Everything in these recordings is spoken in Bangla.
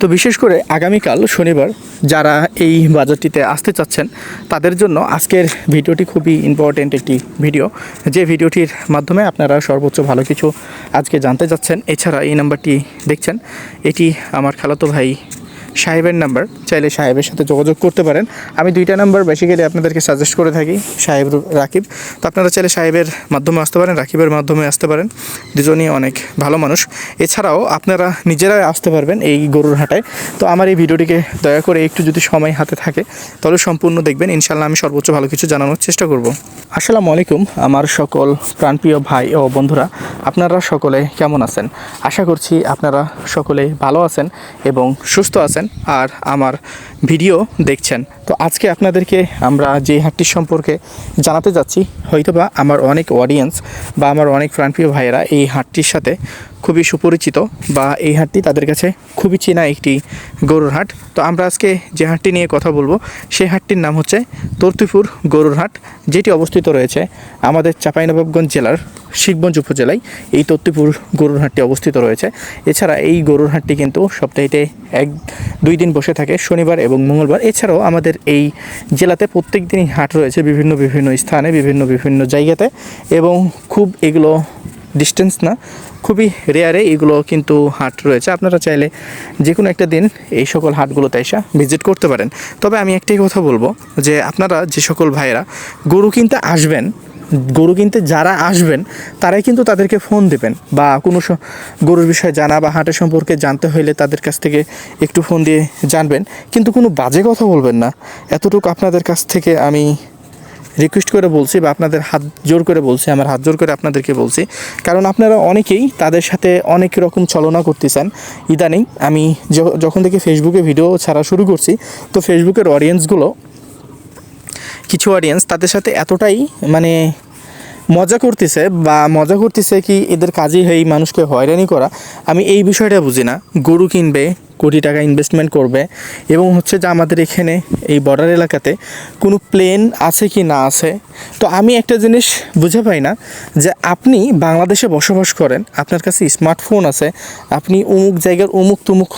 তো বিশেষ করে আগামীকাল শনিবার যারা এই বাজারটিতে আসতে চাচ্ছেন, তাদের জন্য আজকের ভিডিওটি খুবই ইম্পর্ট্যান্ট একটি ভিডিও। যে ভিডিওটির মাধ্যমে আপনারা সর্বোচ্চ ভালো কিছু আজকে জানতে যাচ্ছেন এছাড়া এই নাম্বারটি দেখছেন, এটি আমার খালাতো ভাই সাহেবের নাম্বার, চাইলে সাহেবের সাথে যোগাযোগ করতে পারেন। আমি দুইটা নাম্বার বেসিক্যালি আপনাদেরকে সাজেস্ট করে থাকি, সাহেব রাকিব। তো আপনারা চাইলে সাহেবের মাধ্যমে আসতে পারেন, রাকিবের মাধ্যমে আসতে পারেন। দুজনই অনেক ভালো মানুষ। এছাড়াও আপনারা নিজেরাই আসতে পারবেন এই গরুর হাটায়। তো আমার এই ভিডিওটিকে দয়া করে একটু যদি সময় হাতে থাকে, তাহলে সম্পূর্ণ দেখবেন। ইনশাল্লাহ আমি সর্বোচ্চ ভালো কিছু জানানোর চেষ্টা করব। আসসালামু আলাইকুম, আমার সকল প্রাণপ্রিয় ভাই ও বন্ধুরা। আপনারা সকলে কেমন আছেন? আশা করছি আপনারা সকলে ভালো আছেন এবং সুস্থ আছেন। আর আমার ভিডিও দেখছেন। তো আজকে আপনাদেরকে আমরা যে হাটটির সম্পর্কে জানাতে যাচ্ছি, হয়তোবা আমার অনেক অডিয়েন্স বা আমার অনেক প্রাণপ্রিয় ভাইয়েরা এই হাটটির সাথে খুবই সুপরিচিত বা এই হাটটি তাদের কাছে খুবই চেনা একটি গরুর হাট। তো আমরা আজকে যে হাটটি নিয়ে কথা বলব, সেই হাটটির নাম হচ্ছে তর্তিপুর গরুর হাট, যেটি অবস্থিত রয়েছে আমাদের চাঁপাইনবাবগঞ্জ জেলার শিখগঞ্জ উপজেলায়। এই তত্তিপুর গরুর হাটটি অবস্থিত রয়েছে। এছাড়া এই গরুর হাটটি কিন্তু সপ্তাহে এক, দুই দিন বসে থাকে, শনিবার এবং মঙ্গলবার। এছাড়াও আমাদের এই জেলাতে প্রত্যেক দিনই হাট রয়েছে বিভিন্ন বিভিন্ন স্থানে, বিভিন্ন বিভিন্ন জায়গাতে এবং খুব এগুলো ডিস্টেন্স না। খুবই রেয়ারে এগুলো কিন্তু হাট রয়েছে। আপনারা চাইলে যে কোনো একটা দিন এই সকল হাটগুলোতে এসে ভিজিট করতে পারেন। তবে আমি একটাই কথা বলব যে আপনারা যে সকল ভাইয়েরা গরু কিনতে আসবেন, গরু কিনতে যারা আসবেন, তারাই কিন্তু তাদেরকে ফোন দেবেন বা কোনো গরুর বিষয়ে জানা বা হাটের সম্পর্কে জানতে হইলে তাদের কাছ থেকে একটু ফোন দিয়ে জানবেন। কিন্তু কোনো বাজে কথা বলবেন না। এতটুকু আপনাদের কাছ থেকে আমি রিকোয়েস্ট করে বলছি বা আপনাদের হাত জোর করে বলছি, আমার হাত জোর করে আপনাদেরকে বলছি। কারণ আপনারা অনেকেই তাদের সাথে অনেক রকম ছলনা করতেছেন। ইদানিং আমি যখন থেকে ফেসবুকে ভিডিও ছাড়া শুরু করছি, তো ফেসবুকের অডিয়েন্সগুলো কিছু অডিয়েন্স তাদের সাথে এতটাই মানে মজা করতেছে বা মজা করতেছে কি এদের কাজই এই মানুষকে হয়রানি করা। আমি এই বিষয়টা বুঝি না। গরু কিনবে, কোটি টাকা ইনভেস্টমেন্ট করবে এবং হচ্ছে যে আমাদের এখানে এই বর্ডার এলাকাতে কোনো প্লেন আছে কি না আছে? তো আমি একটা জিনিস বুঝে পাই না যে আপনি বাংলাদেশে বসবাস করেন, আপনার কাছে স্মার্টফোন আছে, আপনি অমুক জায়গার অমুক তুমুক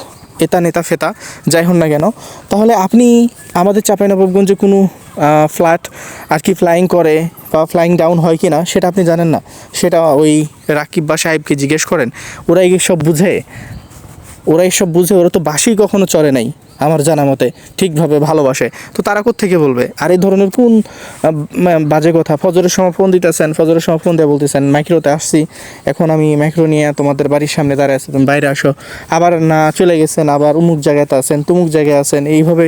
এটা নেতা ফেতা, যাই হন না কেন, তাহলে আপনি আমাদের চাঁপাইনবাবগঞ্জে কোনো ফ্ল্যাট আর কি ফ্লাইং করে বা ফ্লাইং ডাউন হয় কি না, সেটা আপনি জানেন না। সেটা ওই রাকিব বা সাহেবকে জিজ্ঞেস করেন ওরা এই সব বুঝে। ওরা এইসব বুঝে, ওরা তো বাসি কখনো চলে নাই আমার জানা মতে। ঠিকভাবে ভালোবাসে। তো তারা থেকে বলবে? আর এই ধরনের কোন বাজে কথা? ফজরের সময় ফোন দিতেছেন, ফজরের সময় ফোন দিয়ে বলতেছেন, মাইক্রোতে আসছি, এখন আমি মাইক্রো নিয়ে তোমাদের বাড়ির সামনে দাঁড়িয়ে আছি, তুমি বাইরে আসো। আবার না, চলে গেছেন, আবার উমুক জায়গাতে আছেন, তুমুক জায়গায় আছেন, এইভাবে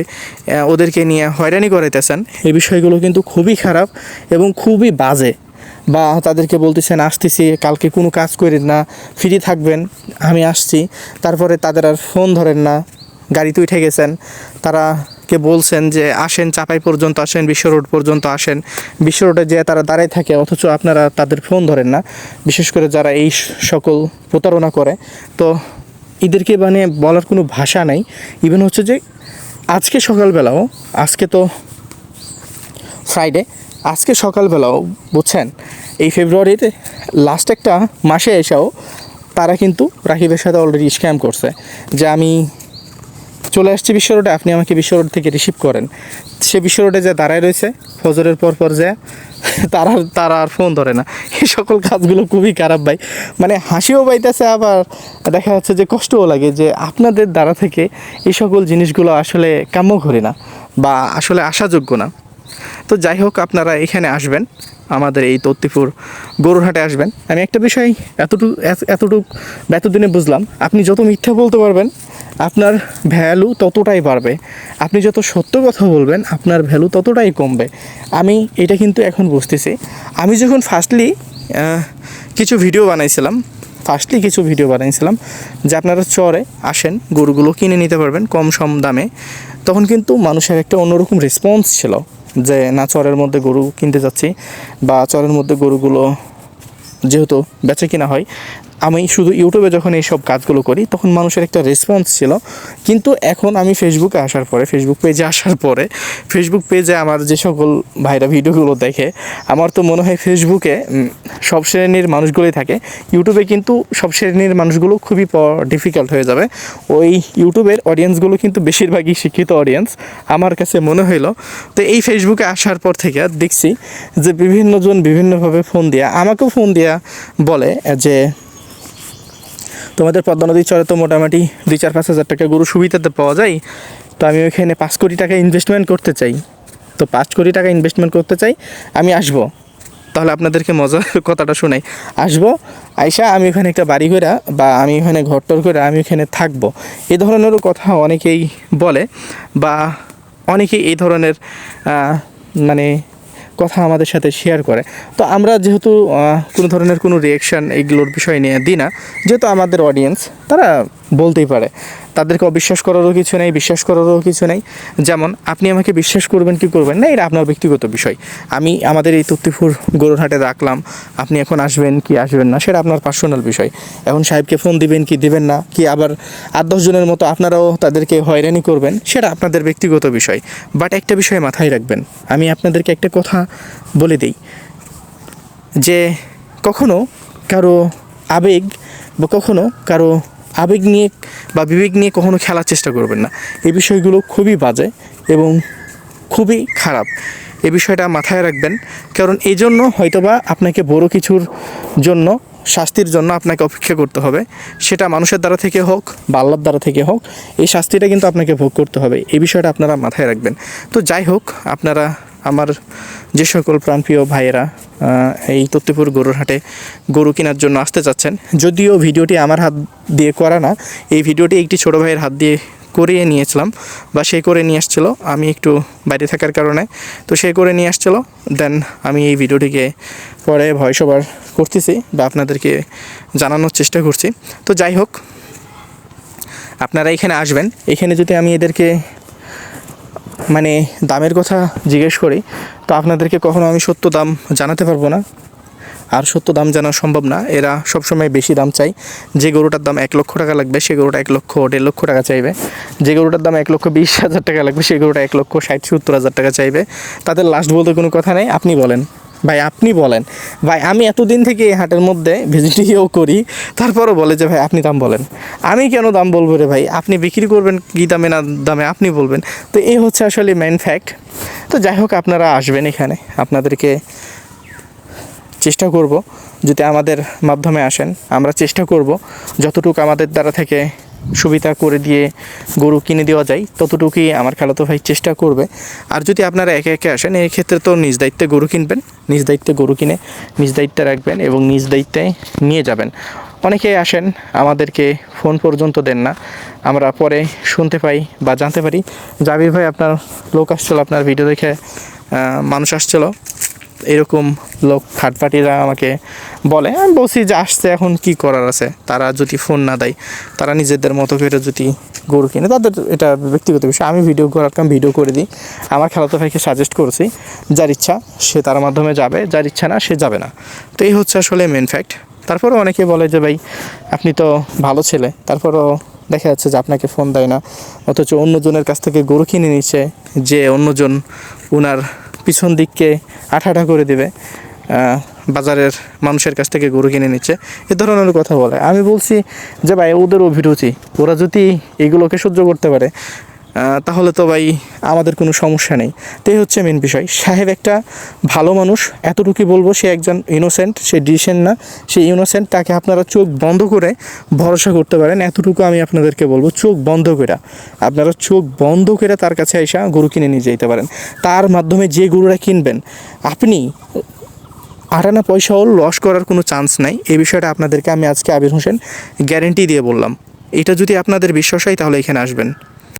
ওদেরকে নিয়ে হয়রানি করাইতেছেন। এই বিষয়গুলো কিন্তু খুবই খারাপ এবং খুবই বাজে। বা তাদেরকে বলতেছেন, আসতেছি, কালকে কোনো কাজ করেন না ফ্রি থাকবেন। আমি আসছি। তারপরে তাদের আর ফোন ধরেন না। গাড়িতে উঠে গেছেন। তারা কে বলছেন যে, আসেন, চাপাই পর্যন্ত আসেন, বিশ্ব রোড পর্যন্ত আসেন। বিশ্ব রোডে যে তারা দাঁড়ায় থাকে, অথচ আপনারা তাদের ফোন ধরেন না। বিশেষ করে যারা এই সকল প্রতারণা করে। তো এদেরকে মানে বলার কোনো ভাষা নাই। ইভেন হচ্ছে যে, আজকে সকালবেলাও, আজকে তো ফ্রাইডে আজকে সকালবেলাও, বুঝছেন? এই ফেব্রুয়ারিতে লাস্ট একটা মাসে এসেও তারা কিন্তু রাকিবের সাথে অলরেডি স্ক্যাম করছে। যে আমি চলে আসছি বিশ্ব রোডে, আপনি আমাকে বিশ্ব রোড থেকে রিসিভ করেন। সে বিশ্ব রোডে যে দাঁড়ায় রয়েছে, ফজরের পর পর যে তারা তারা আর ফোন ধরে না। এই সকল কাজগুলো খুবই খারাপ ভাই। মানে হাসিও পাইতেছে আবার দেখা যাচ্ছে যে কষ্টও লাগে যে আপনাদের দ্বারা থেকে এই সকল জিনিসগুলো আসলে কাম্য করি না বা আসলে আশাযোগ্য না। তো যাই হোক, আপনারা এখানে আসবেন, আমাদের এই তত্তিপুর গরুরহাটে আসবেন। আমি একটা বিষয় এতটুকু এতটুকু এতদিনে বুঝলাম, আপনি যত মিথ্যা বলতে পারবেন, আপনার ভ্যালু ততটাই বাড়বে। আপনি যত সত্য কথা বলবেন, আপনার ভ্যালু ততটাই কমবে। আমি এটা কিন্তু এখন বুঝতেছি। আমি যখন ফার্স্টলি কিছু ভিডিও বানাইছিলাম ফার্স্টলি কিছু ভিডিও বানাইছিলাম, যে আপনারা চরে আসেন, গরুগুলো কিনে নিতে পারবেন কম সম দামে, তখন কিন্তু মানুষের একটা অন্যরকম রেসপন্স ছিল। যে না চরের মধ্যে গরু কিনতে যাচ্ছি বা চরের মধ্যে গরুগুলো যেহেতু বেচে কিনা হয় আমি শুধু ইউটিউবে যখন এইসব কাজগুলো করি, তখন মানুষের একটা রেসপন্স ছিল। কিন্তু এখন আমি ফেসবুকে আসার পরে ফেসবুক পেজে আসার পরে ফেসবুক পেজে আমার যে সকল ভাইরা ভিডিওগুলো দেখে, আমার তো মনে হয় ফেসবুকে সব শ্রেণির মানুষগুলোই থাকে। ইউটিউবে কিন্তু সব শ্রেণির মানুষগুলো খুবই ডিফিকাল্ট হয়ে যাবে। ওই ইউটিউবের অডিয়েন্সগুলো কিন্তু বেশিরভাগই শিক্ষিত অডিয়েন্স আমার কাছে মনে হইল। তো এই ফেসবুকে আসার পর থেকে দেখছি যে, বিভিন্নজন বিভিন্নভাবে ফোন দিয়া, আমাকেও ফোন দিয়া বলে যে তোমাদের পদ্মা নদীর চরে তো মোটামুটি দুই চার পাঁচ হাজার টাকা গরু সুবিধাতে পাওয়া যায়। তো আমি ওইখানে পাঁচ কোটি টাকা ইনভেস্টমেন্ট করতে চাই। তো পাঁচ কোটি টাকা ইনভেস্টমেন্ট করতে চাই, আমি আসব। তাহলে আপনাদেরকে মজার কথাটা শোনাই। আসব, আইসা আমি ওখানে একটা বাড়ি করে বা আমি ওখানে ঘরটর করে আমি ওখানে থাকব। এই ধরনেরও কথা অনেকেই বলে বা অনেকেই এই ধরনের মানে কথা আমাদের সাথে শেয়ার করে। তো আমরা যেহেতু কোনো ধরনের কোনো রিয়েকশান এইগুলোর বিষয় নিয়ে দিই না, যেহেতু আমাদের অডিয়েন্স তারা বলতেই পারে। তাদেরকে অবিশ্বাস করারও কিছু নেই, বিশ্বাস করারও কিছু নেই। যেমন, আপনি আমাকে বিশ্বাস করবেন কি করবেন না, এটা আপনার ব্যক্তিগত বিষয়। আমি আমাদের এই তত্তিপুর গরুরহাটে রাখলাম, আপনি এখন আসবেন কি আসবেন না, সেটা আপনার পার্সোনাল বিষয়। এখন সাহেবকে ফোন দিবেন কি দিবেন না, কি আবার আট, দশ জনের মতো আপনারাও তাদেরকে হয়রানি করবেন, সেটা আপনাদের ব্যক্তিগত বিষয়। বাট একটা বিষয় মাথায় রাখবেন, আমি আপনাদেরকে একটা কথা বলে দিই। যে কখনো কারও আবেগ বা কখনো কারও আবেগ নিয়ে বা বিবেক নিয়ে কখনো খেলার চেষ্টা করবেন না। এই বিষয়গুলো খুবই বাজে এবং খুবই খারাপ। এ বিষয়টা মাথায় রাখবেন। কারণ এই জন্য হয়তোবা আপনাকে বড় কিছুর জন্য শাস্তির জন্য আপনাকে অপেক্ষা করতে হবে। সেটা মানুষের দ্বারা থেকে হোক বা আল্লাহর দ্বারা থেকে হোক, এই শাস্তিটা কিন্তু আপনাকে ভোগ করতে হবে। এই বিষয়টা আপনারা মাথায় রাখবেন। তো যাই হোক, আপনারা, আমার যে সকল প্রাণপ্রিয় ভাইয়েরা এই তত্ত্বপুর গরুর হাটে গরু কেনার জন্য আসতে চাচ্ছেন, যদিও ভিডিওটি আমার হাত দিয়ে করা না, এই ভিডিওটি একটি ছোট ভাইয়ের হাত দিয়ে করিয়ে নিয়েছিলাম বা সে করে নিয়ে আসছিল, আমি একটু বাইরে থাকার কারণে। তো সে করে নিয়ে আসছিল, দেন আমি এই ভিডিওটিকে পরে ভয়েস ওভার করতেছি বা আপনাদেরকে জানানোর চেষ্টা করছি। তো যাই হোক, আপনারা এখানে আসবেন। এখানে যদি আমি এদেরকে মানে দামের কথা জিজ্ঞেস করি, তো আপনাদেরকে কখনো আমি সত্য দাম জানাতে পারব না। আর সত্য দাম জানা সম্ভব না। এরা সবসময় বেশি দাম চাই যে গরুটার দাম এক লক্ষ টাকা লাগবে, সে গরুটা এক লক্ষ, দেড় লক্ষ টাকা চাইবে। যে গরুটার দাম এক লক্ষ বিশ হাজার টাকা লাগবে, সে গরুটা এক লক্ষ ষাট, সত্তর হাজার টাকা চাইবে। তাদের লাস্ট বলতে কোনো কথা নেই। আপনি বলেন। ভাই, আপনি বলেন। ভাই, আমি এতদিন থেকে এই হাটের মধ্যে ভিজিটিও করি। তারপরও বলে যে, ভাই, আপনি দাম বলেন। আমি কেন দাম বলব রে ভাই? আপনি বিক্রি করবেন কী দামে না দামে, আপনি বলবেন। তো এই হচ্ছে আসলে মেন ফ্যাক্ট তো যাই হোক, আপনারা আসবেন এখানে। আপনাদেরকে চেষ্টা করব যদি আমাদের মাধ্যমে আসেন, আমরা চেষ্টা করব যতটুকু আমাদের দ্বারা থেকে সুবিধা করে দিয়ে গরু কিনে দেওয়া যায়, ততটুকুই আমার খালাতো ভাই চেষ্টা করবে। আর যদি আপনারা একে একে আসেন এই ক্ষেত্রে তো নিজ দায়িত্বে গরু কিনবেন, নিজ দায়িত্বে গরু কিনে নিজ দায়িত্বে রাখবেন এবং নিজ দায়িত্বে নিয়ে যাবেন। অনেকেই আসেন, আমাদেরকে ফোন পর্যন্ত দেন না, আমরা পরে শুনতে পাই বা জানতে পারি। জাবির ভাই, আপনার লোক আসছিল, আপনার ভিডিও দেখে মানুষ আসছিল। এরকম লোক থার্ড পার্টিরা আমাকে বলে, আমি বলছি যে আসছে, এখন কি করার আছে? তারা যদি ফোন না দেয়, তারা নিজেদের মতো করে যদি গরু কিনে, তাদের এটা ব্যক্তিগত বিষয়। আমি ভিডিও করার কাম ভিডিও করে দিই। আমার খেলাতো ভাইকে সাজেস্ট করছি, যার ইচ্ছা, সে তার মাধ্যমে যাবে, যার ইচ্ছা না, সে যাবে না। তো এই হচ্ছে আসলে মেন ফ্যাক্ট তারপরেও অনেকে বলে যে, ভাই, আপনি তো ভালো ছেলে। তারপরও দেখা যাচ্ছে যে আপনাকে ফোন দেয় না। অথচ অন্যজনের কাছ থেকে গরু কিনে নিচ্ছে যে অন্যজন ওনার পিছন দিককে আঠাটা করে দেবে বাজারের মানুষের কাছ থেকে গরু কিনে নিচ্ছে, এ ধরনের কথা বলে। আমি বলছি যে ভাই ওদের অভিরুচি ওরা যদি এগুলোকে সহ্য করতে পারে তাহলে তো ভাই আমাদের কোনো সমস্যা নেই। তো হচ্ছে মেন বিষয়। সাহেব একটা ভালো মানুষ, এতটুকুই বলব, সে একজন ইনোসেন্ট সে ডিসেন্ট না, সে ইনোসেন্ট তাকে আপনারা চোখ বন্ধ করে ভরসা করতে পারেন। এতটুকু আমি আপনাদেরকে বলব, চোখ বন্ধ করে। আপনারা চোখ বন্ধ করে তার কাছে এসে গরু কিনে নিয়ে যেতে পারেন। তার মাধ্যমে যে গরুরা কিনবেন, আপনি আটানা পয়সাও লস করার কোনো চান্স নাই। এই বিষয়টা আপনাদেরকে আমি আজকে আবির হোসেন গ্যারেন্টি দিয়ে বললাম। এটা যদি আপনাদের বিশ্বাস হয়, তাহলে এখানে আসবেন।